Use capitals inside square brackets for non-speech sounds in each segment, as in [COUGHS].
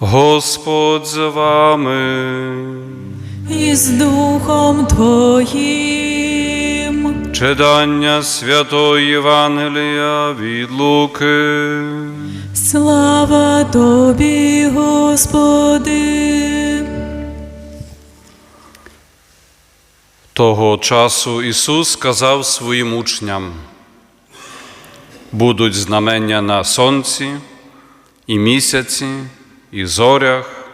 Господь з вами. і з Духом Твоїм. Читання Святої Євангелія від Луки. Слава Тобі, Господи. Того часу Ісус сказав своїм учням: будуть знамення на сонці, і місяці, і зорях,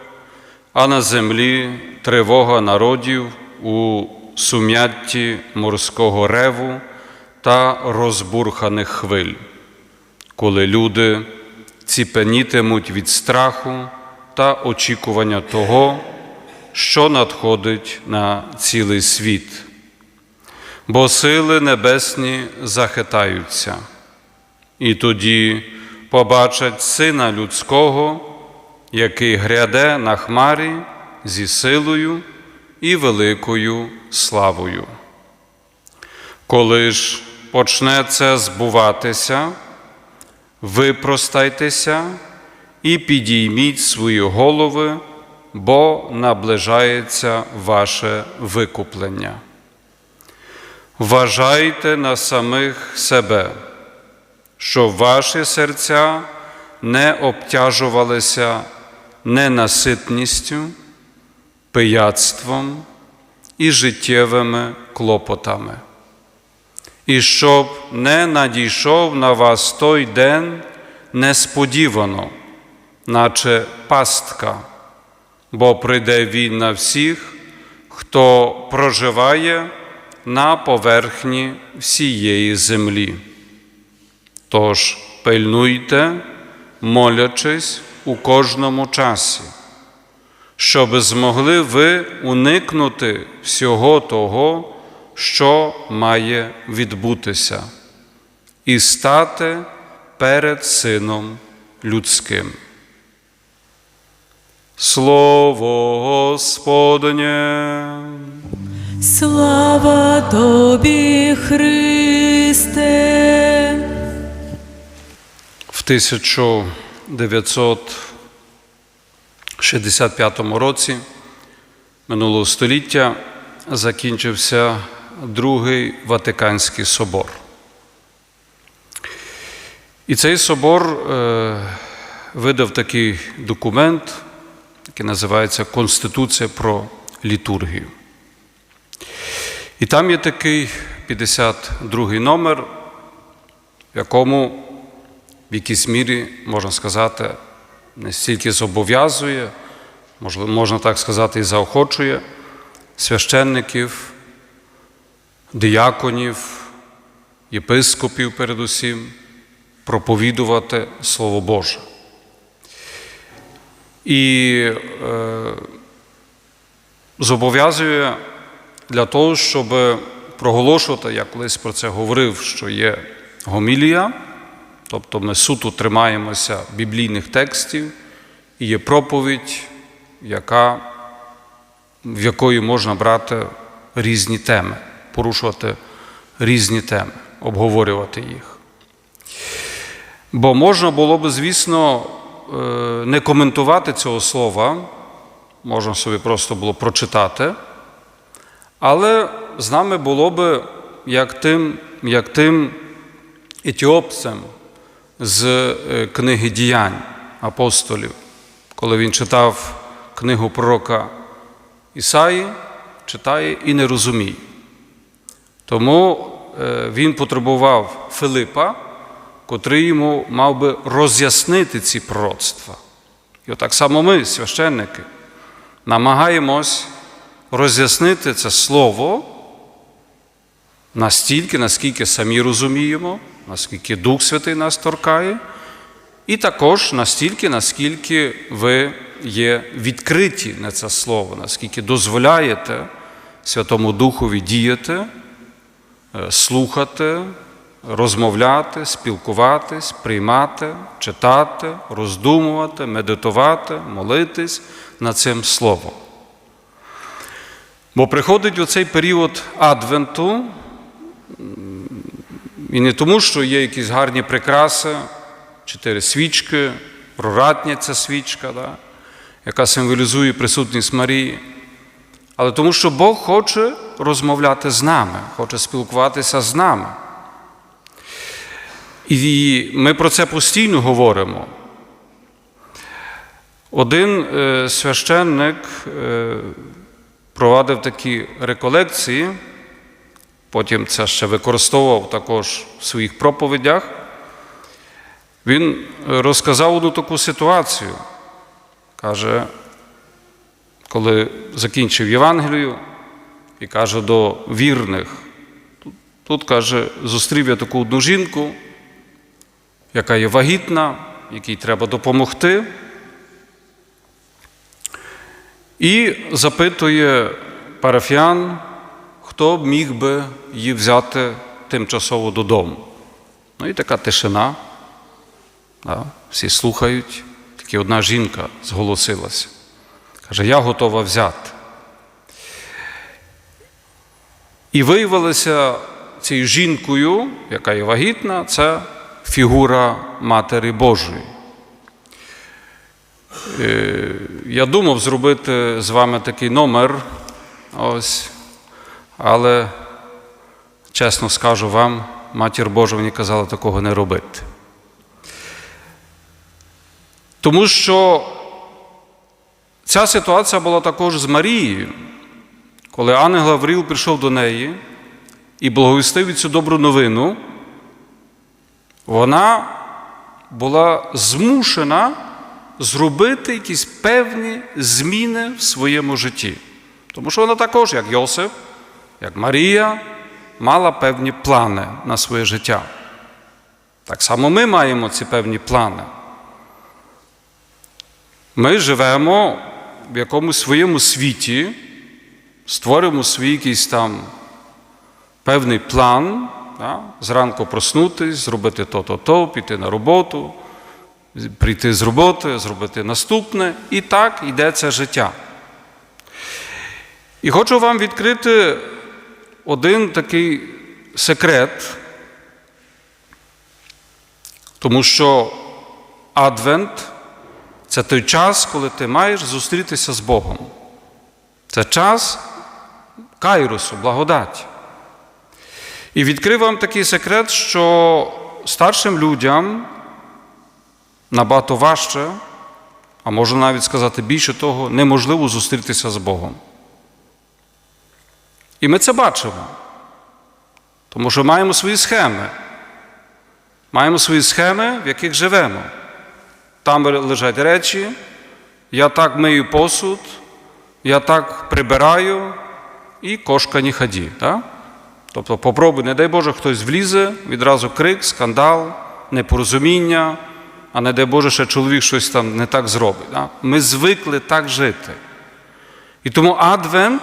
а на землі тривога народів у сум'ятті морського реву та розбурханих хвиль, коли люди ціпенітимуть від страху та очікування того, що надходить на цілий світ, бо сили небесні захитаються, і тоді побачать Сина Людського, який гряде на хмарі зі силою і великою славою. Коли ж почне це збуватися, випростайтеся і підійміть свої голови, бо наближається ваше викуплення. Вважайте на самих себе, щоб ваші серця не обтяжувалися ненаситністю, пияцтвом і життєвими клопотами, і щоб не надійшов на вас той день несподівано, наче пастка, бо прийде він на всіх, хто проживає на поверхні всієї землі. Тож пильнуйте, молячись у кожному часі, щоб змогли ви уникнути всього того, що має відбутися, і стати перед Сином Людським. Слово Господнє. Слава Тобі, Христе. В 1965 році минулого століття закінчився Другий Ватиканський собор. І цей собор е, видав такий документ, який називається Конституція про літургію. І там є такий 52 номер, в якому в якійсь мірі, можна сказати, не стільки зобов'язує, можна так сказати, і заохочує священників, дияконів, єпископів передусім проповідувати Слово Боже. І е, зобов'язує для того, щоб проголошувати, я колись про це говорив, що є гомілія, тобто ми суто тримаємося біблійних текстів, і є проповідь, яка, в якої можна брати різні теми, порушувати різні теми, обговорювати їх. Бо можна було б, звісно, е, не коментувати цього слова, можна собі просто було прочитати. Але з нами було би як тим, як тим етіопцем з е, книги діянь апостолів, коли він читав книгу пророка Ісаї, читає і не розуміє. Тому е, він потребував Филипа, котрий йому мав би роз'яснити ці пророцтва. І отак само ми, священники, намагаємось роз'яснити це слово настільки, наскільки самі розуміємо, наскільки Дух Святий нас торкає, і також настільки, наскільки ви є відкриті на це слово, наскільки дозволяєте Святому Духові діяти, е, слухати, розмовляти, спілкуватись, приймати, читати, роздумувати, медитувати, молитись над цим словом. Бо приходить оцей період Адвенту, і не тому, що є якісь гарні прикраси, чотири свічки, проратня ця свічка, да? яка символізує присутність Марії, але тому, що Бог хоче розмовляти з нами, хоче спілкуватися з нами. І ми про це постійно говоримо. Один е, священник е, провадив такі реколекції, потім це ще використовував також в своїх проповідях. Він розказав одну таку ситуацію. Каже, коли закінчив Євангелію і каже до вірних, тут, тут каже, зустрів я таку одну жінку, яка є вагітна, якій треба допомогти. І запитує парафіян, хто міг би її взяти тимчасово додому. Ну і така тишина. Да, всі слухають. Тільки одна жінка зголосилася. Каже, я готова взяти. І виявилося цією жінкою, яка є вагітна, це фігура Матері Божої. Е, Я думав зробити з вами такий номер, ось, але чесно скажу вам, матір Божа мені казала такого не робити. Тому що ця ситуація була також з Марією, коли ангел Гавріл прийшов до неї і благовістив цю добру новину, вона була змушена зробити якісь певні зміни в своєму житті. Тому що вона також, як Йосип, як Марія, мала певні плани на своє життя. Так само ми маємо ці певні плани. Ми живемо в якомусь своєму світі, створюємо свій якийсь там певний план, да? зранку проснутись, зробити то-то-то, піти на роботу, прийти з роботи, зробити наступне. І так йде це життя. І хочу вам відкрити один такий секрет, тому що Адвент це той час, коли ти маєш зустрітися з Богом. Це час кайрусу, благодаті. І відкрив вам такий секрет, що старшим людям набагато важче, а можу навіть сказати більше того, неможливо зустрітися з Богом. І ми це бачимо, тому що маємо свої схеми. Маємо свої схеми, в яких живемо. Там лежать речі, я так мию посуд, я так прибираю і кошка не ході. Так? Тобто, попробуй, не дай Боже, хтось влізе, відразу крик, скандал, непорозуміння, а не дай Боже, ще чоловік щось там не так зробить. Так? Ми звикли так жити. І тому Адвент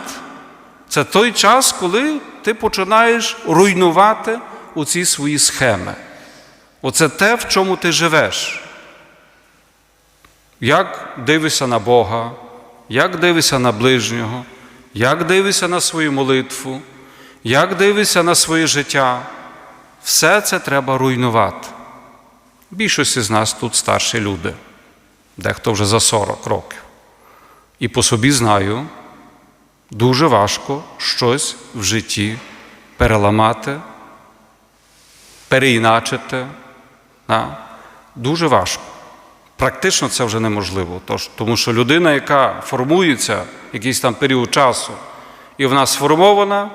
це той час, коли ти починаєш руйнувати оці свої схеми. Оце те, в чому ти живеш. Як дивишся на Бога, як дивишся на ближнього, як дивишся на свою молитву, як дивишся на своє життя, все це треба руйнувати. Більшості з нас тут старші люди, дехто вже за 40 років. І по собі знаю, дуже важко щось в житті переламати, переіначити. Да? Дуже важко. Практично це вже неможливо, Тож, тому що людина, яка формується якийсь там період часу, і вона сформована,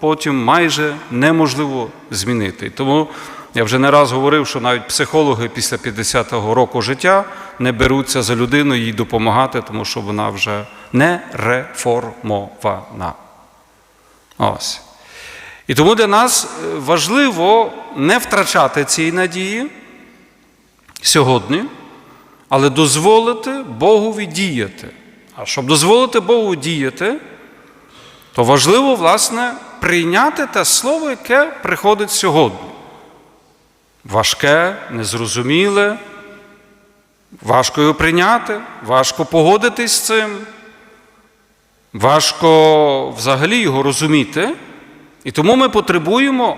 потім майже неможливо змінити. Тому я вже не раз говорив, що навіть психологи після 50-го року життя не беруться за людину їй допомагати, тому що вона вже не реформована. Ось. І тому для нас важливо не втрачати цієї надії сьогодні, але дозволити Богові діяти. А щоб дозволити Богу діяти, то важливо, власне, прийняти те слово, яке приходить сьогодні. Важке, незрозуміле, важко його прийняти, важко погодитись з цим, важко взагалі його розуміти. І тому ми потребуємо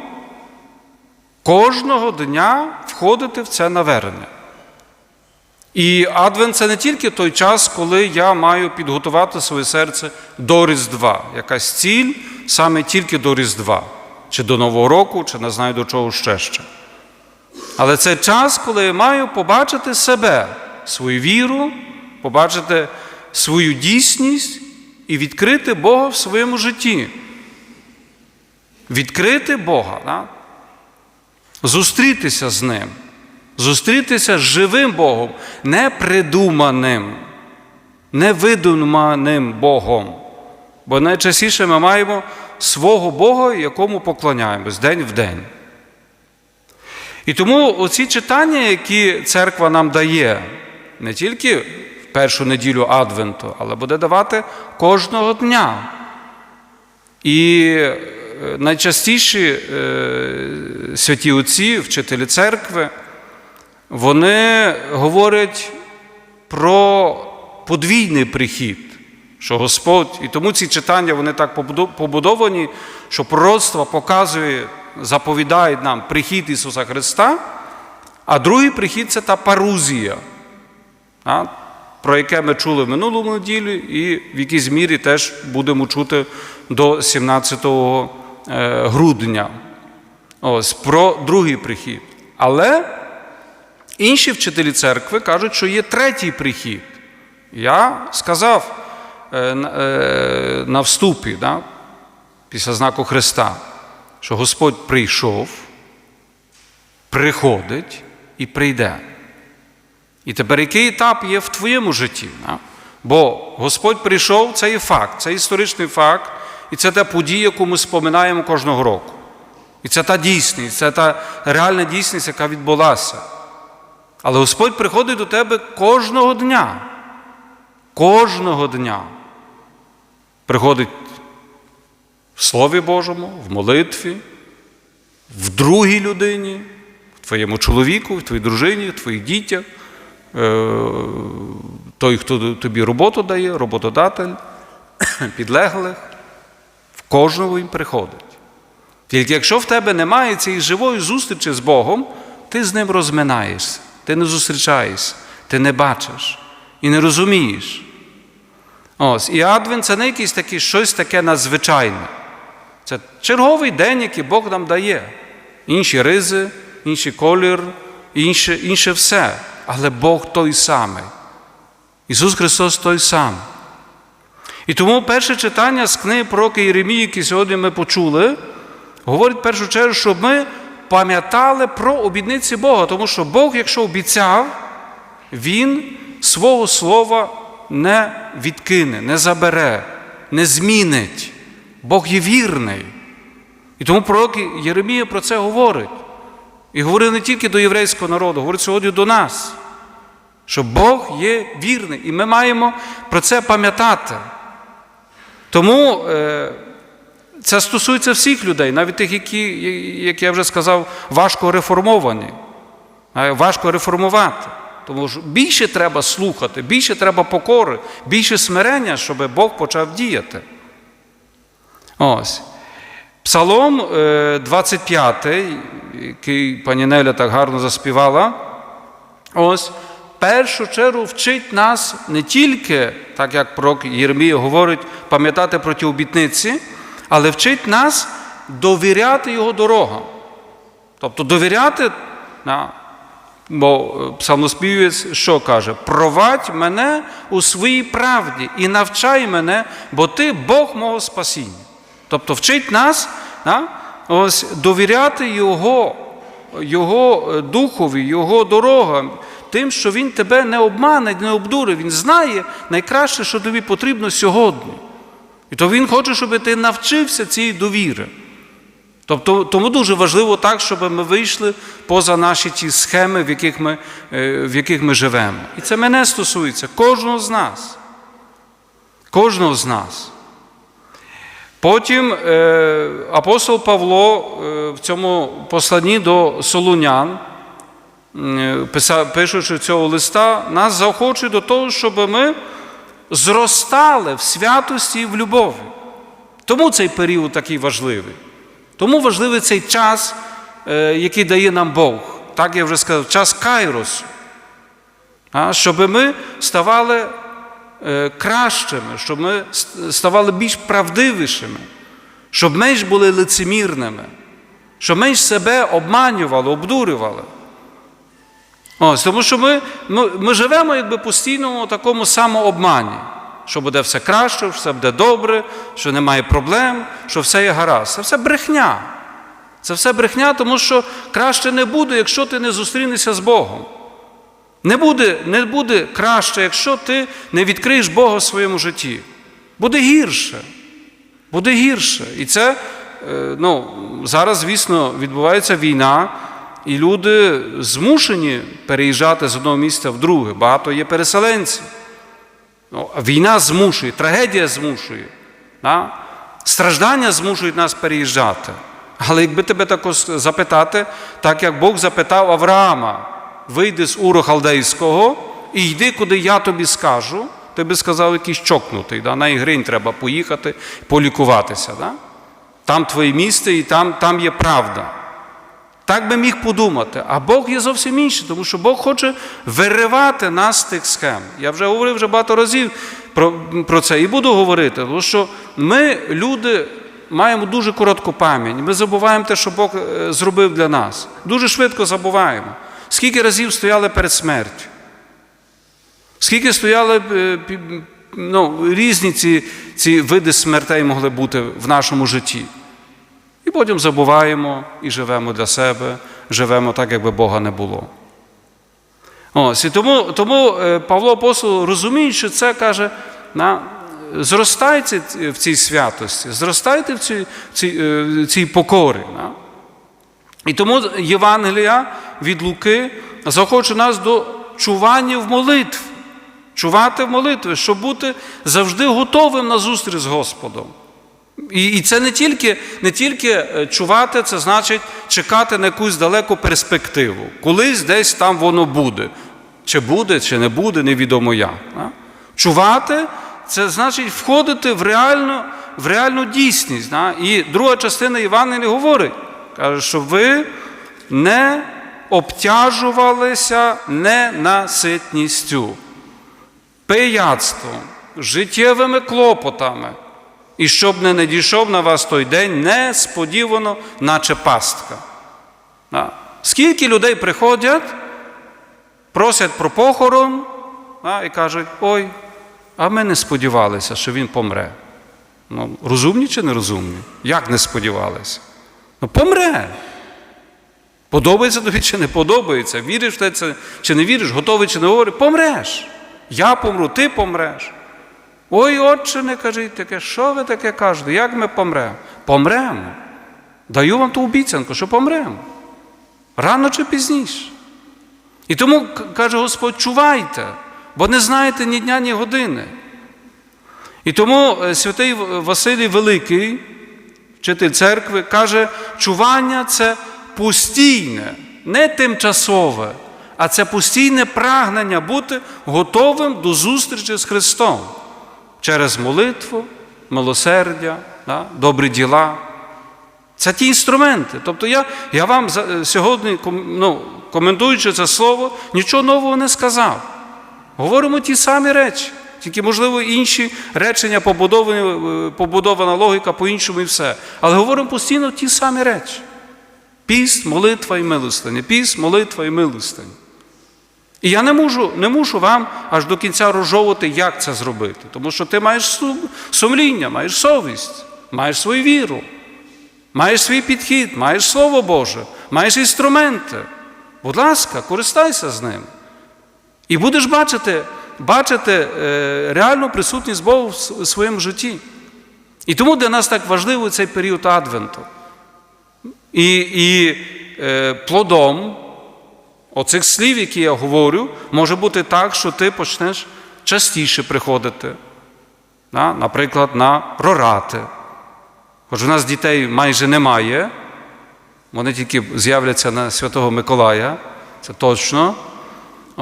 кожного дня входити в це навернення. І Адвент це не тільки той час, коли я маю підготувати своє серце до Різдва. Якась ціль саме тільки до Різдва, чи до Нового року, чи не знаю до чого ще ще. Але це час, коли я маю побачити себе, свою віру, побачити свою дійсність і відкрити Бога в своєму житті. Відкрити Бога, да? зустрітися з Ним, зустрітися з живим Богом, не придуманим, невидуманим Богом. Бо найчастіше ми маємо свого Бога, якому поклоняємось день в день. І тому оці читання, які церква нам дає, не тільки в першу неділю Адвенту, але буде давати кожного дня. І е, найчастіші е, святі отці, вчителі церкви, вони говорять про подвійний прихід, що Господь, і тому ці читання вони так побудовані, що пророцтво показує, заповідає нам прихід Ісуса Христа, а другий прихід це та парузія, про яке ми чули в минулому неділі, і в якійсь мірі теж будемо чути до 17 е, грудня. Ось про другий прихід. Але інші вчителі церкви кажуть, що є третій прихід. Я сказав е, е, на вступі, після знаку Христа, що Господь прийшов, приходить і прийде. І тепер який етап є в твоєму житті? Бо Господь прийшов, це є факт, це історичний факт, і це та подія, яку ми споминаємо кожного року. І це та дійсність, це та реальна дійсність, яка відбулася. Але Господь приходить до тебе кожного дня. Кожного дня. Приходить Слові Божому, в молитві, в другій людині, в твоєму чоловіку, в твоїй дружині, в твоїх дітях, е, той, хто тобі роботу дає, роботодатель, [COUGHS] підлеглих, в кожного він приходить. Тільки якщо в тебе немає цієї живої зустрічі з Богом, ти з ним розминаєшся, ти не зустрічаєшся, ти не бачиш і не розумієш. Ось, і Адвент це не якийсь такий щось таке надзвичайне. Це черговий день, який Бог нам дає. Інші ризи, інший колір, інше, інше все. Але Бог той самий. Ісус Христос той самий. І тому перше читання з книги пророка Єремії, яке сьогодні ми почули, говорить в першу чергу, щоб ми пам'ятали про обідниці Бога, тому що Бог, якщо обіцяв, Він свого слова не відкине, не забере, не змінить. Бог є вірний. І тому пророк Єремія про це говорить. І говорить не тільки до єврейського народу, говорить сьогодні до нас, що Бог є вірний, і ми маємо про це пам'ятати. Тому е, це стосується всіх людей, навіть тих, які, як я вже сказав, важко реформовані. Е, Важко реформувати. Тому що більше треба слухати, більше треба покори, більше смирення, щоб Бог почав діяти. Ось. Псалом е, 25, який пані Неля так гарно заспівала, ось в першу чергу вчить нас не тільки, так як пророк Єрмія говорить, пам'ятати про ті обітниці, але вчить нас довіряти його дорогам. Тобто довіряти, бо е, псалмоспівець що каже? Провадь мене у своїй правді і навчай мене, бо ти Бог мого спасіння. Тобто вчить нас да, ось, довіряти Його, Його е, духові, Його дорогам, тим, що Він тебе не обмане, не обдурить. Він знає найкраще, що тобі потрібно сьогодні. І то Він хоче, щоб ти навчився цієї довіри. Тобто, тому дуже важливо так, щоб ми вийшли поза наші ті схеми, в яких ми, е, в яких ми живемо. І це мене стосується кожного з нас. Кожного з нас. Потім е, апостол Павло е, в цьому посланні до Солунян, е, пишучи цього листа, нас заохочує до того, щоб ми зростали в святості і в любові. Тому цей період такий важливий. Тому важливий цей час, який дає нам Бог. Так я вже сказав, час Кайросу. щоб ми ставали кращими, щоб ми ставали більш правдивішими, щоб менш були лицемірними, щоб менш себе обманювали, обдурювали. Ось, тому що ми, ми, ми живемо якби постійно у такому самообмані, що буде все краще, що все буде добре, що немає проблем, що все є гаразд. Це все брехня. Це все брехня, тому що краще не буде, якщо ти не зустрінешся з Богом. Не буде, не буде краще, якщо ти не відкриєш Бога в своєму житті. Буде гірше. Буде гірше. І це е, ну, зараз, звісно, відбувається війна, і люди змушені переїжджати з одного місця в друге. Багато є переселенців. Ну, війна змушує, трагедія змушує. Да? Страждання змушують нас переїжджати. Але якби тебе також запитати, так як Бог запитав Авраама, вийди з Уру Халдейського і йди, куди я тобі скажу, ти би сказав, якийсь чокнутий, да? на Ігринь треба поїхати, полікуватися. Да? Там твоє місце і там, там є правда. Так би міг подумати. А Бог є зовсім інший, тому що Бог хоче виривати нас з тих схем. Я вже говорив вже багато разів про, про це і буду говорити, тому що ми, люди, маємо дуже коротку пам'ять. Ми забуваємо те, що Бог е, зробив для нас. Дуже швидко забуваємо. Скільки разів стояли перед смертю? Скільки стояли е, ну, різні ці, ці види смертей могли бути в нашому житті. І потім забуваємо і живемо для себе, живемо так, якби Бога не було. Ось, і тому, тому е, Павло Апостол, розуміючи це, каже, на, зростайте в цій святості, зростайте в цій, цій, е, цій покорі. На. І тому Євангелія від Луки захоче нас до чування в молитві. Чувати в молитві, щоб бути завжди готовим на зустріч з Господом. І, це не тільки, не тільки е, чувати, це значить чекати на якусь далеку перспективу. Колись десь там воно буде. Чи буде, чи не буде, невідомо а? Чувати це значить входити в реальну, в реальну дійсність. І друга частина Євангелія говорить, каже, що ви не обтяжувалися ненаситністю, пияцтвом, життєвими клопотами, і щоб не надійшов на вас той день несподівано, наче пастка. Скільки людей приходять, просять про похорон і кажуть, ой, а ми не сподівалися, що він помре. Ну, розумні чи не розумні? Як не сподівалися? Ну, помре. Подобається тобі чи не подобається, віриш в це, чи не віриш, готовий чи не говориш, помреш. Я помру, ти помреш. Ой, отче, не кажіть таке, що ви таке кажете? Як ми помремо? Помремо. Даю вам ту обіцянку, що помремо. Рано чи пізніше. І тому каже Господь, чувайте, бо не знаєте ні дня, ні години. І тому е, святий Василій Великий, вчитель церкви, каже, чування це постійне, не тимчасове, а це постійне прагнення бути готовим до зустрічі з Христом через молитву, милосердя, да, добрі діла. Це ті інструменти. Тобто я, я вам е, сьогодні, ну, коментуючи це слово, нічого нового не сказав. Говоримо ті самі речі, тільки, можливо, інші речення е, побудована логіка по-іншому і все. Але говоримо постійно ті самі речі. Піст, молитва і милостиня. Піст, молитва і милостиня. І я не можу, не мушу вам аж до кінця розжовувати, як це зробити. Тому що ти маєш сум- сумління, маєш совість, маєш свою віру, маєш свій підхід, маєш Слово Боже, маєш інструменти. Будь ласка, користайся з ним. І будеш бачити, бачити е, реальну присутність Бога в своєму житті. І тому для нас так важливий цей період Адвенту. І, і е, плодом оцих слів, які я говорю, може бути так, що ти почнеш частіше приходити. Да? Наприклад, на рорати. Хоч у нас дітей майже немає, вони тільки з'являться на Святого Миколая, це точно.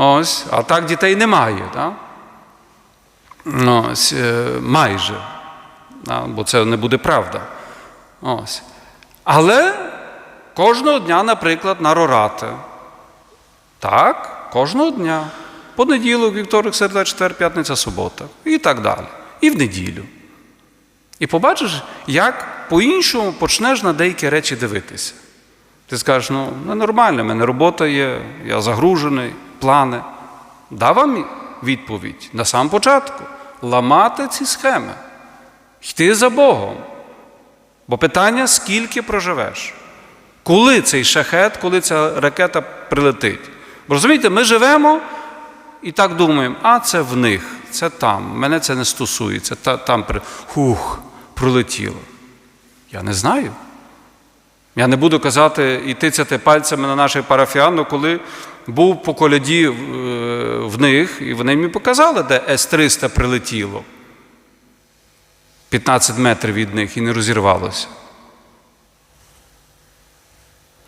Ось, а так дітей немає. Да? Ось, е, майже. Да? Бо це не буде правда. Ось. Але кожного дня, наприклад, на рорати. Так, кожного дня. Понеділок, вівторок, середа, четвер, п'ятниця, субота. І так далі. І в неділю. І побачиш, як по-іншому почнеш на деякі речі дивитися. Ти скажеш, ну, ну нормально, в мене робота є, я загружений, плани. Дав вам відповідь на сам початку ламати ці схеми, йти за Богом. Бо питання, скільки проживеш? Коли цей шахет, коли ця ракета прилетить? Бо розумієте, ми живемо і так думаємо, а це в них, це там, мене це не стосується, та, там хух, пролетіло. Я не знаю. Я не буду казати і тицяти пальцями на наших парафіян, але коли був по коляді е, в них, і вони мені показали, де С-300 прилетіло. 15 метрів від них і не розірвалося.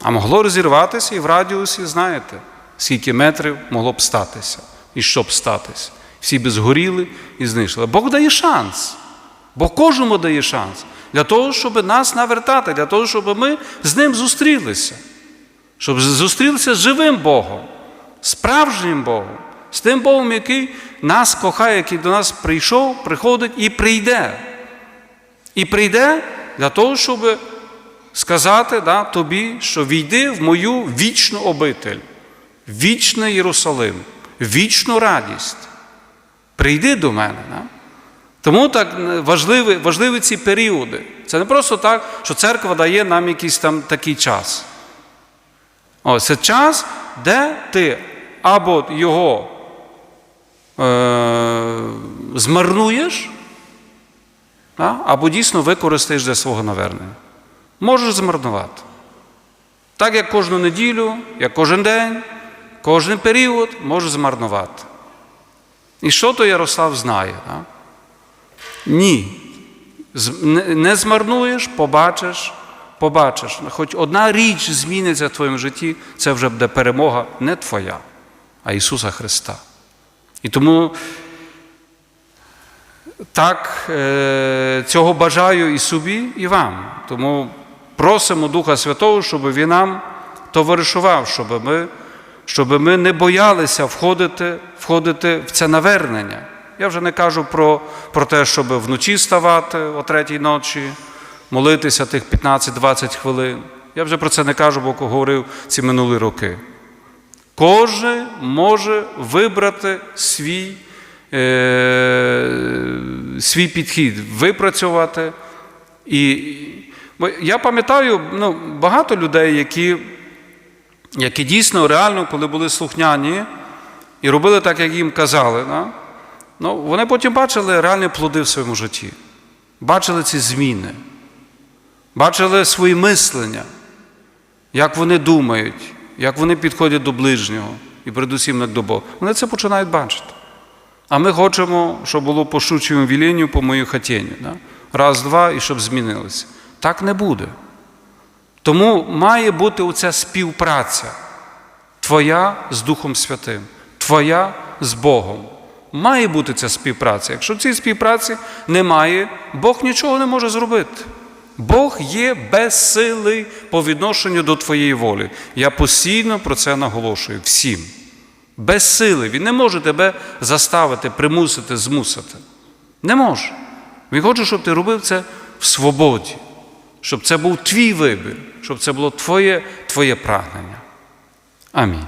А могло розірватися і в радіусі, знаєте, скільки метрів могло б статися і що б статися. Всі би згоріли і знищили. Бог дає шанс. Бог кожному дає шанс для того, щоб нас навертати, для того, щоб ми з ним зустрілися. Щоб зустрілися з живим Богом, справжнім Богом, з тим Богом, який нас кохає, який до нас прийшов, приходить і прийде. І прийде для того, щоб сказати да, тобі, що війди в мою вічну обитель, вічний Єрусалим, вічну радість. Прийди до мене. Да? Тому так важливі, важливі ці періоди. Це не просто так, що церква дає нам якийсь там такий час. О, це час, де ти або його е, змарнуєш, а, або дійсно використаєш для свого навернення. Можеш змарнувати. Так як кожну неділю, як кожен день, кожен період можеш змарнувати. І що то Ярослав знає? А? Ні. Не- змарнуєш, побачиш, побачиш. Хоч одна річ зміниться в твоєму житті, це вже буде перемога не твоя, а Ісуса Христа. І тому так е, цього бажаю і собі, і вам. Тому просимо Духа Святого, щоб Він нам товаришував, щоб ми, щоб ми не боялися входити, входити в це навернення. Я вже не кажу про, про те, щоб вночі ставати о третій ночі, молитися тих 15-20 хвилин. Я вже про це не кажу, бо говорив ці минулі роки. Кожен може вибрати свій, е, свій підхід, випрацювати. І, я пам'ятаю ну, багато людей, які, які дійсно реально, коли були слухняні і робили так, як їм казали, да? ну, вони потім бачили реальні плоди в своєму житті, бачили ці зміни, бачили свої мислення, як вони думають, як вони підходять до ближнього і передусім як до Бога. Вони це починають бачити. А ми хочемо, щоб було по щучому віленню, по моїй хатєню. Да? Раз, два, і щоб змінилося. Так не буде. Тому має бути оця співпраця твоя з Духом Святим, твоя з Богом. Має бути ця співпраця. Якщо цієї співпраці немає, Бог нічого не може зробити. Бог є безсилий по відношенню до твоєї волі. Я постійно про це наголошую всім. Безсилий. Він не може тебе заставити, примусити, змусити. Не може. Він хоче, щоб ти робив це в свободі, щоб це був твій вибір, щоб це було твоє, твоє прагнення. Амінь.